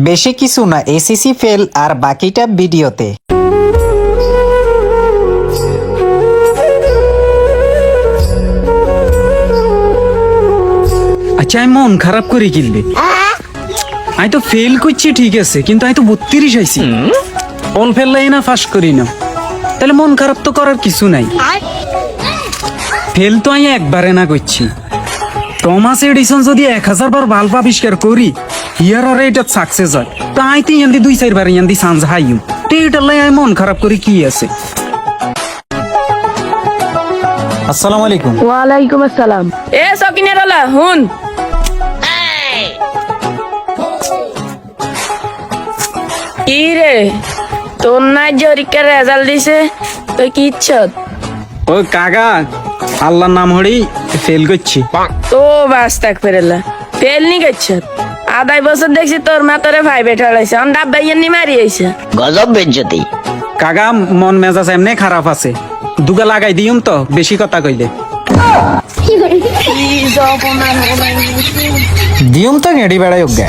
বেশি কিছু না এসিসি ফেল আর বাকিটা ভিডিওতে। আচ্ছা আমি মন খারাপ করে কিনবে। আমি তো ফেল করছি ঠিক আছে কিন্তু আমি তো বত্রিশ আইছি। অল ফেললাই না ফাঁস করি না। তাহলে মন খারাপ তো করার কিছু নাই। ফেল তো আমি একবারে না করছি। টমাস এডিসন যদি এক হাজার বার বাল্ব আবিষ্কার করি ইয়ার আর এটা সাকসেস হয়। তো আই তো ইয়ান্দি দুই চারবার ইয়ান্দি সাঞ্জ হাইম তো এটার লাই আমি মন খারাপ করি কি আছে? আসসালামু আলাইকুম। ওয়ালাইকুম আসসালাম। এ সকিনের ওলা হুন। কি রে? তোর না জরিকার রেজাল্ট দিছে তুই কি ইচ্ছত? ও কাকা আল্লাহর নাম হরি ফেল করছি। তো বাস তাক ফেরেলা। ফেল নি গেছত আড়াই বছর দেখছি তোর মা তোরে ভাই বেটা লাইছে। অন ডাব্বা ইয়ানি মারি আইছে। গজব বেজ্জতি। কাকা মন মেজাজ এমনি খারাপ আছে। দুগা লাগাই দিউম তো বেশি কথা কইলে। দিউম তো গেড়ি বেড়াই অজ্ঞা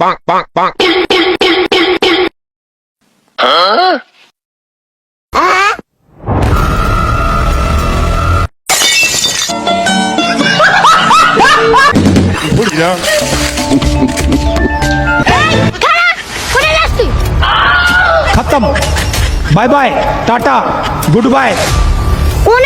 bonk, bonk, bonk. huh? Huh? Put it down. খতম bye bye tata good bye কোন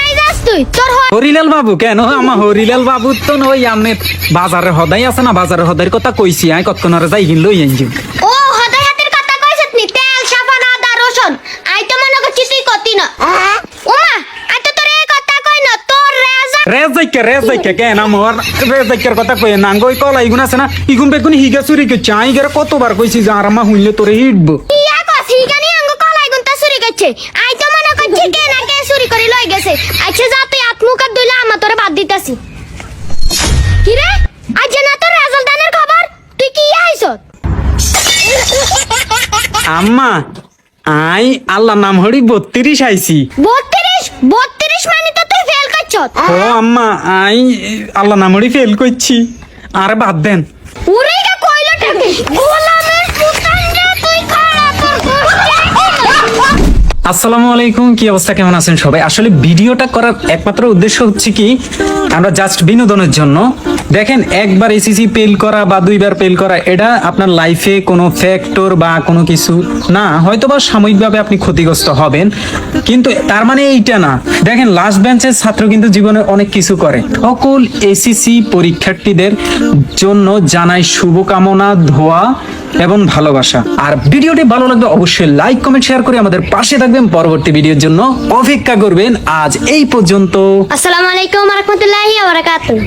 তুই তোর হ- হরিলাল বাবু কেন? আমার হরিলাল বাবু তো ওই আমি বাজারে হদাই আছে না বাজারে হদাইর কথা কইছি আই কতক্ষণরে যাই হিন লই আনছি ও হদাই হাতের কথা কইছত নি তেল সাবান আদা রসুন। আই তো মনে করছি তুই কতি না। ওমা আই তো তোর এই কথা কই না তোর রেজ কেন? আমার কথা কই না গই কলা ইগুন আছে না ইগুন বেগুন হিগা চুরি করছে আই গেরে কতবার কইছি যে আর আমার হুইলে তোরে হিটবো। ইয়া কস আঙ্গ কলাই গুনতা চুরি করছে। আই তো মনে করছি কে কে চুরি করে লই গেছে। আচ্ছা যা তুই আত্মুকার দইলা আমা তোরে বাদ দিতাছি। কি রে আজ না তোর রেজাল্ট দানের খবর তুই কি আইছত আম্মা আই আল্লাহ নাম হরি বত্রিশ আইছি 32 32 মানে তো তুই ফেল করছত ও আম্মা আই আল্লাহ নাম হরি ফেল করছি আর বাদ দেন। গা কইলো টাকে আসসালামু আলাইকুম, কি অবস্থা, কেমন আছেন সবাই? আসলে ভিডিওটা করার একমাত্র উদ্দেশ্য হচ্ছে কি, আমরা জাস্ট বিনোদনের জন্য। দেখেন, একবার এসিসি পেল করা বা দুইবার পেল করা, এটা আপনার লাইফে কোনো ফ্যাক্টর বা কোনো কিছু না হয়তো বা সাময়িকভাবে আপনি ক্ষতিগ্রস্ত হবেন, কিন্তু তার মানে এইটা না। দেখেন লাস্ট বেঞ্চের ছাত্র কিন্তু জীবনে অনেক কিছু করে। সকল এসিসি পরীক্ষার্থীদের জন্য জানাই শুভকামনা, ধোয়া এবং ভালোবাসা। আর ভিডিওটি ভালো লাগবে অবশ্যই লাইক কমেন্ট শেয়ার করে আমাদের পাশে থাকবেন। পরবর্তী ভিডিওর জন্য অপেক্ষা করবেন আজ এই পর্যন্ত। আসসালামু আলাইকুম ওয়া রাহমাতুল্লাহি ওয়া বারাকাতুহু।